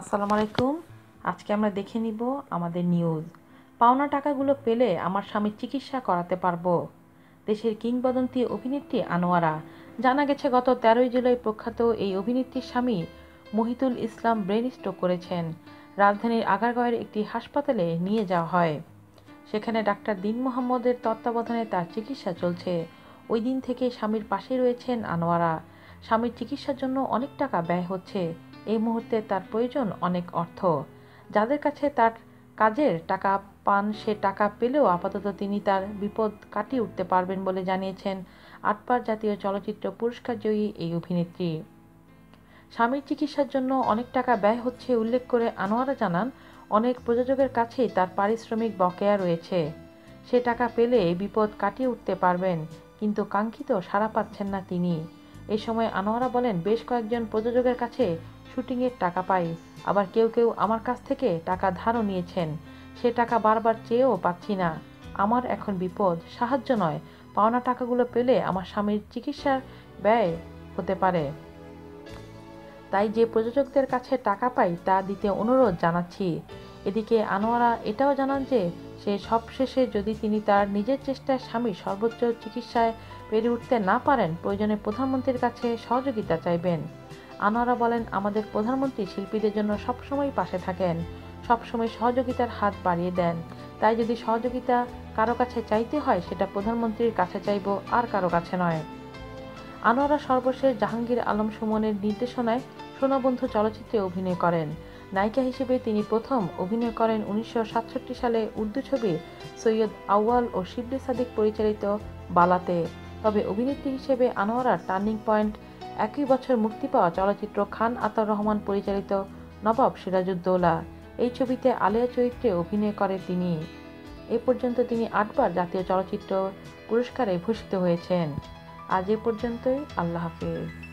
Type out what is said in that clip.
আসসালামু আলাইকুম। আজকে আমরা দেখে নিব আমাদের নিউজ পাওনা টাকাগুলো পেলে আমার স্বামীর চিকিৎসা করাতে পারব। দেশের কিংবদন্তি অভিনেত্রী আনোয়ারা। জানা গেছে, গত তেরোই জুলাই প্রখ্যাত এই অভিনেত্রীর স্বামী মহিতুল ইসলাম ব্রেন স্ট্রোক করেছেন। রাজধানীর আগারগাঁওয়ের একটি হাসপাতালে নিয়ে যাওয়া হয়। সেখানে ডাক্তার দিন মোহাম্মদের তত্ত্বাবধানে তার চিকিৎসা চলছে। ওই দিন থেকে স্বামীর পাশে রয়েছেন আনোয়ারা। স্বামীর চিকিৎসার জন্য অনেক টাকা ব্যয় হচ্ছে। এই মুহূর্তে তার প্রয়োজন অনেক অর্থ। যাদের কাছে তার কাজের টাকা পান, সে টাকা পেলেও আপাতত তিনি তার বিপদ কাটিয়ে উঠতে পারবেন বলে জানিয়েছেন আটবার জাতীয় চলচ্চিত্র পুরস্কার জয়ী এই অভিনেত্রী। স্বামীর চিকিৎসার জন্য অনেক টাকা ব্যয় হচ্ছে উল্লেখ করে আনোয়ারা জানান, অনেক প্রযোজকের কাছেই তার পারিশ্রমিক বকেয়া রয়েছে। সে টাকা পেলে বিপদ কাটিয়ে উঠতে পারবেন, কিন্তু কাঙ্ক্ষিত সাড়া পাচ্ছেন না তিনি। এ সময় আনোয়ারা বলেন, বেশ কয়েকজন প্রযোজকের কাছে শুটিংয়ের টাকা পাই। আবার কেউ কেউ আমার কাছ থেকে টাকা ধারও নিয়েছেন। সে টাকা বারবার চেয়েও পাচ্ছি না। আমার এখন বিপদ, সাহায্য নয়। পাওনা টাকাগুলো পেলে আমার স্বামীর চিকিৎসার ব্যয় হতে পারে। তাই যে প্রযোজকদের কাছে টাকা পাই, তা দিতে অনুরোধ জানাচ্ছি। এদিকে আনোয়ারা এটাও জানান যে, সে সবশেষে যদি তিনি তার নিজের চেষ্টায় স্বামীর সর্বোচ্চ চিকিৎসায় পেরে উঠতে না পারেন, প্রয়োজনে প্রধানমন্ত্রীর কাছে সহযোগিতা চাইবেন। আনোয়ারা বলেন, আমাদের প্রধানমন্ত্রী শিল্পীদের জন্য সবসময় পাশে থাকেন, সবসময় সহযোগিতার হাত বাড়িয়ে দেন। তাই যদি সহযোগিতা কারও কাছে চাইতে হয়, সেটা প্রধানমন্ত্রীর কাছে চাইব, আর কারও কাছে নয়। আনোয়ারা সর্বশেষ জাহাঙ্গীর আলম সুমনের নির্দেশনায় সোনাবন্ধু চলচ্চিত্রে অভিনয় করেন। নায়িকা হিসেবে তিনি প্রথম অভিনয় করেন উনিশশো সাতষট্টি সালে উর্দু ছবি সৈয়দ আউয়াল ও শিবলি সাদিক পরিচালিত বালাতে। তবে অভিনেত্রী হিসেবে আনোয়ারার টার্নিং পয়েন্ট একই বছর মুক্তি পাওয়া চলচ্চিত্র খান আতর রহমান পরিচালিত নবাব সিরাজউদ্দৌলা। এই ছবিতে আলিয়া চরিত্রে অভিনয় করে তিনি। এ পর্যন্ত তিনি আটবার জাতীয় চলচ্চিত্র পুরস্কারে ভূষিত হয়েছেন। আজ এ পর্যন্তই। আল্লাহ হাফিজ।